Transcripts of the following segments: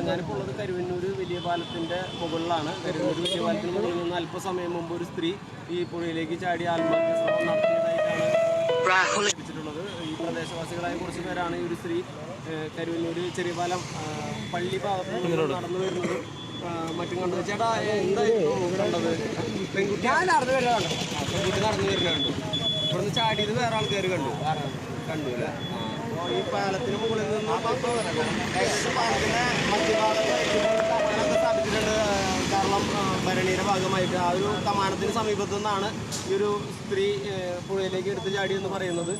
ഞാനിപ്പോൾ ഉള്ളത് കരുവന്നൂർ വലിയ പാലത്തിന്റെ മുകളിലാണ് കരുവന്നൂർ വലിയ പാലത്തിന് മുകളിൽ നിന്ന് അല്പസമയം മുമ്പ് ഒരു സ്ത്രീ ഈ പുഴയിലേക്ക് ചാടി ആത്മഹത്യ ശ്രമം നടത്തിയതായിട്ടാണ് ലഭിച്ചിട്ടുള്ളത് ഈ പ്രദേശവാസികളായ കുറച്ച് പേരാണ് ഈ ഒരു സ്ത്രീ കരുവന്നൂർ ചെറിയ പാലം പള്ളി ഭാഗത്ത് നടന്നു വരുന്നത് മറ്റും കണ്ടത്. ചേട്ടാ എന്തായിരുന്നു പെൺകുട്ടി നടന്നു വരുന്നതാണ് പെൺകുട്ടി നടന്നു വരുന്നുണ്ട് ഇവിടുന്ന് ചാടിയത് വേറെ ആൾക്കാർ കണ്ടു. കണ്ടു അല്ലേ? ഈ പാലത്തിന് മുകളിൽ നിന്ന് പാലത്തിന്റെ കമാനൊക്കെ സ്ഥാപിച്ചിട്ടുണ്ട്. കാരണം ഭരണിയുടെ ഭാഗമായിട്ട്. ആ ഒരു കമാനത്തിന് സമീപത്തു നിന്നാണ് ഈ ഒരു സ്ത്രീ പുഴയിലേക്ക് എടുത്ത് ചാടി എന്ന് പറയുന്നത്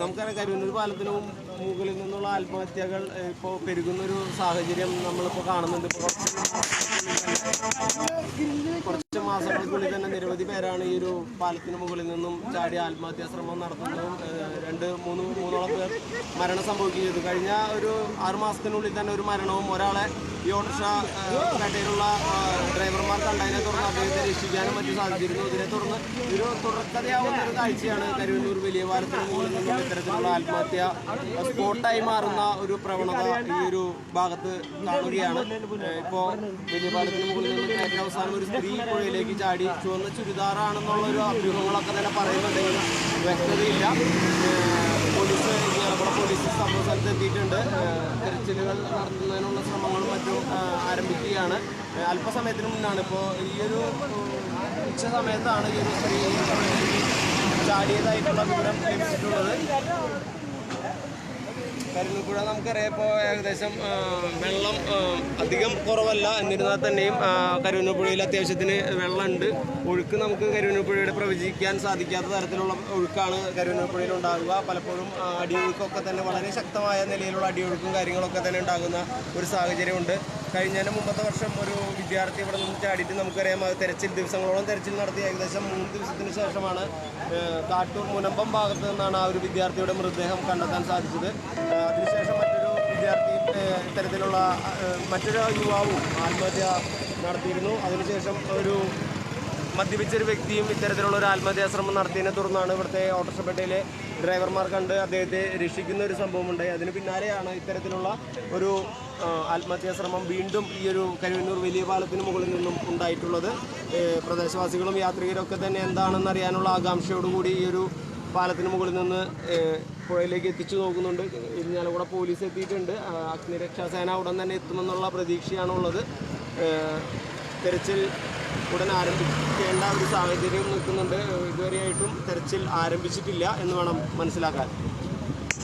നമുക്കറിയാം കരുവന്നൂർ പാലത്തിന് മുകളിൽ നിന്നുള്ള ആത്മഹത്യകൾ ഇപ്പോൾ പെരുകുന്നൊരു സാഹചര്യം നമ്മളിപ്പോൾ കാണുന്നുണ്ട്. ഇപ്പോൾ കുറച്ച് മാസങ്ങൾക്കുള്ളിൽ തന്നെ നിരവധി പേരാണ് ഈ ഒരു പാലത്തിന് മുകളിൽ നിന്നും ചാടി ആത്മഹത്യാ ശ്രമം നടത്തുന്നതും രണ്ട് മൂന്ന് മൂന്നോളം പേർ മരണം സംഭവിക്കുകയും ചെയ്തു. കഴിഞ്ഞ ഒരു ആറു മാസത്തിനുള്ളിൽ തന്നെ ഒരു മരണവും ഒരാളെ ഈ ഓട്ടോറിക്ഷ കട്ടയിലുള്ള ഡ്രൈവർമാർ കണ്ടതിനെ തുടർന്ന് അദ്ദേഹത്തെ രക്ഷിക്കാനും മറ്റും സാധിച്ചിരുന്നു ഇതിനെ തുടർന്ന് ഒരു തുടർക്കഥയാവുന്ന ഒരു കാഴ്ചയാണ് കരുവന്നൂർ വലിയ പാലത്തിന് മുകളിൽ നിന്നും ഇത്തരത്തിലുള്ള ആത്മഹത്യ സ്പോട്ടായി മാറുന്ന ഒരു പ്രവണത ഈ ഒരു ഭാഗത്ത് കാണുകയാണ്. ഇപ്പോൾ ഇപ്പോ വലിയ പാലത്തിന് മുകളിൽ നിന്ന് ഏറ്റവും അവസാനം ഒരു സ്ത്രീ പുഴയിലേക്ക് ചാടി ചുവന്ന ചുരിദാറാണെന്നുള്ള ഒരു അഭ്യൂഹങ്ങളൊക്കെ തന്നെ പറയുന്നുണ്ടെങ്കിലും വ്യക്തതയില്ല. പോലീസ് കേരള പോലീസ് സംഭവ സ്ഥലത്ത് എത്തിയിട്ടുണ്ട്. തിരച്ചിലുകൾ നടത്തുന്നതിനുള്ള ശ്രമങ്ങളും മറ്റും ആരംഭിക്കുകയാണ്. അല്പസമയത്തിന് മുന്നാണ് ഇപ്പോൾ ഈ ഒരു ഉച്ച സമയത്താണ് ഈ ഒരു സ്ത്രീ ചാടിയതായിട്ടുള്ള വിവരം ലഭിച്ചിട്ടുള്ളത്. കരുണപ്പുഴ നമുക്കറിയാം ഇപ്പോൾ ഏകദേശം വെള്ളം അധികം കുറവല്ല. എന്നിരുന്നാൽ തന്നെയും കരുവന്നപ്പുഴയിൽ അത്യാവശ്യത്തിന് വെള്ളമുണ്ട്. ഒഴുക്ക് നമുക്ക് കരുവന്നപ്പുഴയുടെ പ്രവചിക്കാൻ സാധിക്കാത്ത തരത്തിലുള്ള ഒഴുക്കാണ് കരുവന്നപ്പുഴയിൽ ഉണ്ടാകുക പലപ്പോഴും അടിയൊഴുക്കൊക്കെ തന്നെ വളരെ ശക്തമായ നിലയിലുള്ള അടിയൊഴുക്കും കാര്യങ്ങളൊക്കെ തന്നെ ഉണ്ടാകുന്ന ഒരു സാഹചര്യമുണ്ട്. കഴിഞ്ഞതിന് മുമ്പത്തെ വർഷം ഒരു വിദ്യാർത്ഥി ഇവിടെ നിന്ന് ചാടിയിട്ട് നമുക്കറിയാം തെരച്ചിൽ ദിവസങ്ങളോളം തെരച്ചിൽ നടത്തി ഏകദേശം മൂന്ന് ദിവസത്തിന് ശേഷമാണ് കാട്ടൂർ മുനമ്പം ഭാഗത്ത് നിന്നാണ് ആ ഒരു വിദ്യാർത്ഥിയുടെ മൃതദേഹം കണ്ടെത്താൻ സാധിച്ചത്. അതിനുശേഷം മറ്റൊരു വിദ്യാർത്ഥി ഇത്തരത്തിലുള്ള മറ്റൊരു യുവാവും ആത്മഹത്യ നടത്തിയിരുന്നു. അതിനുശേഷം ഒരു മദ്യപിച്ചൊരു വ്യക്തിയും ഇത്തരത്തിലുള്ള ഒരു ആത്മഹത്യാശ്രമം നടത്തിയതിനെ തുടർന്നാണ് ഇവിടുത്തെ ഓട്ടോറിക്ഷപ്പെട്ടയിലെ ഡ്രൈവർമാർ കണ്ട് അദ്ദേഹത്തെ രക്ഷിക്കുന്ന ഒരു സംഭവമുണ്ടായി. അതിന് പിന്നാലെയാണ് ഇത്തരത്തിലുള്ള ഒരു ആത്മഹത്യാ ആത്മഹത്യാശ്രമം വീണ്ടും ഈ ഒരു കരുവന്നൂർ വലിയ പാലത്തിന് മുകളിൽ നിന്നും ഉണ്ടായിട്ടുള്ളത്. പ്രദേശവാസികളും യാത്രികരും ഒക്കെ തന്നെ എന്താണെന്ന് അറിയാനുള്ള ആകാംക്ഷയോടുകൂടി ഈ ഒരു പാലത്തിന് മുകളിൽ നിന്ന് പുഴയിലേക്ക് എത്തിച്ചു നോക്കുന്നുണ്ട്. ഇരിഞ്ഞാലക്കുട പോലീസ് എത്തിയിട്ടുണ്ട്. അഗ്നിരക്ഷാസേന ഉടൻ തന്നെ എത്തുമെന്നുള്ള പ്രതീക്ഷയാണുള്ളത്. തെരച്ചിൽ ഉടൻ ആരംഭിക്കേണ്ട ഒരു സാഹചര്യം നിൽക്കുന്നുണ്ട്. ഇതുവരെയായിട്ടും തെരച്ചിൽ ആരംഭിച്ചിട്ടില്ല എന്ന് വേണം മനസ്സിലാക്കാൻ.